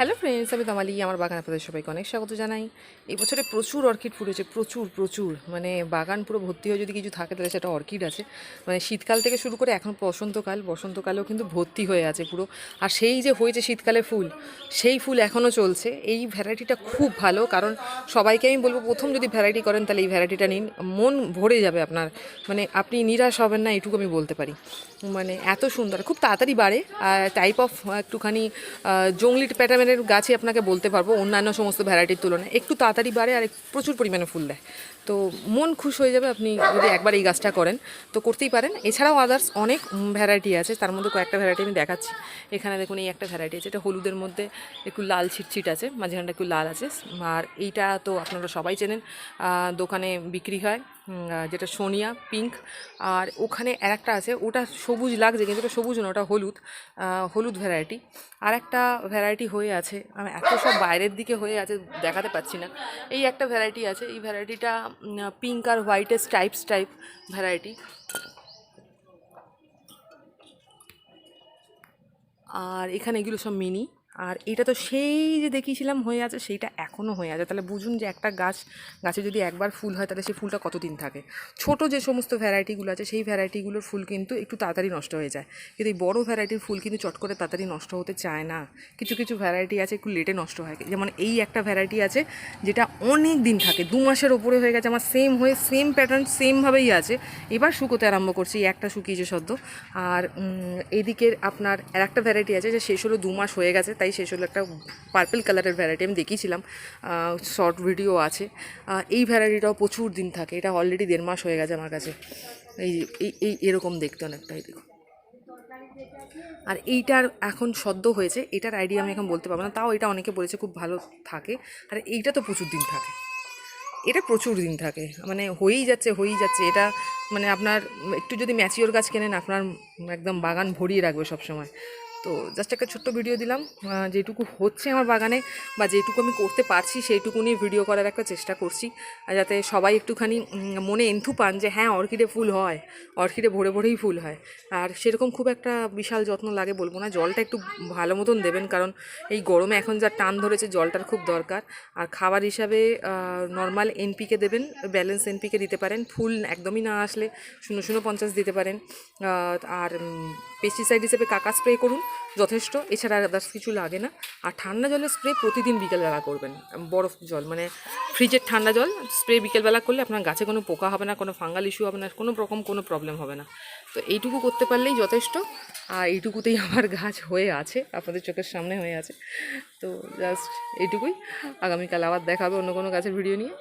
Hello friends আমি তামালি আমার বাগান আপনাদের সবাইকে অনেক স্বাগত জানাই। এই বছরে প্রচুর অর্কিড ফুটেছে প্রচুর প্রচুর। মানে বাগান পুরো ভর্তি হয়ে যদি কিছু থাকে তাহলে সেটা অর্কিড আছে। মানে শীতকাল থেকে শুরু করে এখন বসন্তকাল বসন্তকালেও কিন্তু ভর্তি হয়ে আছে পুরো। আর সেই যে হয়েছে শীতকালে ফুল সেই ফুল এখনও চলছে। এই ভ্যারাইটিটা খুব ভালো কারণ সবাইকে আমি বলব প্রথম যদি ভ্যারাইটি করেন তাহলে এই ভ্যারাইটিটা নিন। মন ভরে যাবে আপনার। মানে আপনি নিরাশ হবেন না এটুকু আমি বলতে পারি। মানে এত সুন্দর খুব তাড়াতাড়ি বাড়ে। টাইপ অফ একটুখানি আহ, জংলি প্যাটার্নের গাছই আপনাকে বলতে পারব, অন্যান্য সমস্ত ভ্যারাইটির তুলনায়। একটু তাড়াতাড়ি বাড়ে আর প্রচুর পরিমাণে ফুল দেয়। তো মন খুশ হয়ে যাবে আপনি যদি একবার এই গাছটা করেন। তো করতেই পারেন। এছাড়াও আদার্স অনেক ভ্যারাইটি আছে। তার মধ্যে কয়েকটা ভ্যারাইটি আমি দেখাচ্ছি। এখানে দেখুন এই একটা ভ্যারাইটি আছে। এটা হলুদের মধ্যে একটু লাল ছিটছিট আছে। মাঝখানটা একটু লাল আছে। আর এইটা তো আপনারা সবাই চেনেন। দোকানে বিক্রি হয়। যেটা সোনিয়া, পিঙ্ক, আর ওখানে আর একটা আছে, ওটা সবুজ লাগছে, কিন্তু ওটা সবুজ না, ওটা হলুদ হলুদ ভ্যারাইটি আর একটা ভ্যারাইটি হয়ে আছে, আমি এত সব বাইরের দিকে হয়ে আছে, দেখাতে পাচ্ছি না। এই একটা ভ্যারাইটি আছে, এই ভ্যারাইটিটা পিঙ্ক আর হোয়াইটের স্টাইপস টাইপ ভ্যারাইটি আর এখানে এগুলো সব মিনি আর এটা তো সেই যে দেখিয়েছিলাম হয়ে আছে, সেইটা এখনও হয়ে আছে। তাহলে বুঝুন যে একটা গাছ, গাছে যদি একবার ফুল হয়, তাহলে সেই ফুলটা কতদিন থাকে? ছোট যে সমস্ত ভ্যারাইটিগুলো আছে, সেই ভ্যারাইটিগুলোর ফুল কিন্তু একটু তাড়াতাড়ি নষ্ট হয়ে যায়। কিন্তু এই বড় ভ্যারাইটির ফুল কিন্তু চট করে তাড়াতাড়ি নষ্ট হতে চায় না। কিছু কিছু ভ্যারাইটি আছে, একটু লেটে নষ্ট হয়। যেমন এই একটা ভ্যারাইটি আছে, যেটা অনেক দিন থাকে, দু মাসের ওপরে হয়ে গেছে, আমার সেম হয়ে সেম প্যাটার্ন সেমভাবেই আছে। এবার শুকোতে আরম্ভ করছি, এই একটা শুকিয়েছে সদ্য। আর এদিকের আপনার আর একটা ভ্যারাইটি আছে, যে শেষ হলো দু মাস হয়ে গেছে তাই হলো একটা পার্পল কালারের ভ্যারাইটি আমি দেখিয়েছিলাম। শর্ট ভিডিও আছে। এই ভ্যারাইটিটাও প্রচুর দিন থাকে। এটা অলরেডি দেড় মাস হয়ে গেছে আমার কাছে। এই এই এরকম দেখতে অনেকটাই দেখো। আর এইটার এখন সদ্য হয়েছে। এটার আইডিয়া আমি এখন বলতে পারব না। তাও এটা অনেকে বলেছে খুব ভালো থাকে। আর এইটা তো প্রচুর দিন থাকে। এটা প্রচুর দিন থাকে। মানে হয়েই যাচ্ছে হয়েই যাচ্ছে। এটা মানে আপনার একটু যদি ম্যাচিওর গাছ কেনেন, আপনার একদম বাগান ভরিয়ে রাখবে সব সময় তো জাস্ট একটা ছোট্ট ভিডিও দিলাম যেটুকু হচ্ছে আমার বাগানে বা যেটুকু আমি করতে পারছি সেইটুকু নিয়ে ভিডিও করার একটা চেষ্টা করছি। আর যাতে সবাই একটুখানি মনে এন্থু পান যে হ্যাঁ অর্কিডে ফুল হয়, অর্কিডে ভরে ভরেই ফুল হয়। আর সেরকম খুব একটা বিশাল যত্ন লাগে বলব না, জলটা একটু ভালো মতন দেবেন কারণ এই গরমে এখন যা টান ধরেছে জলটার খুব দরকার। আর খাবার হিসাবে নর্মাল এনপিকে দেবেন ব্যালেন্স এনপিকে দিতে পারেন, ফুল একদমই না আসলে শূন্য শূন্য পঞ্চাশ দিতে পারেন। আর পেস্টিসাইড হিসেবে কাকা স্প্রে করুন। যথেষ্ট। এছাড়া আদার্স কিছু লাগে না। আর ঠান্ডা জলের স্প্রে প্রতিদিন বিকেলবেলা করবেন। বরফ জল মানে ফ্রিজের ঠান্ডা জল স্প্রে বিকেলবেলা করলে আপনার গাছে কোনো পোকা হবে না, কোনো ফাঙ্গাল ইস্যু হবে না, কোনো রকম কোনো প্রবলেম হবে না। তো এইটুকু করতে পারলেই যথেষ্ট। আর এইটুকুতেই আমার গাছ হয়ে আছে, আপনাদের চোখের সামনে হয়ে আছে। তো জাস্ট এইটুকুই। আগামীকাল আবার দেখাবে অন্য কোনো গাছের ভিডিও নিয়ে।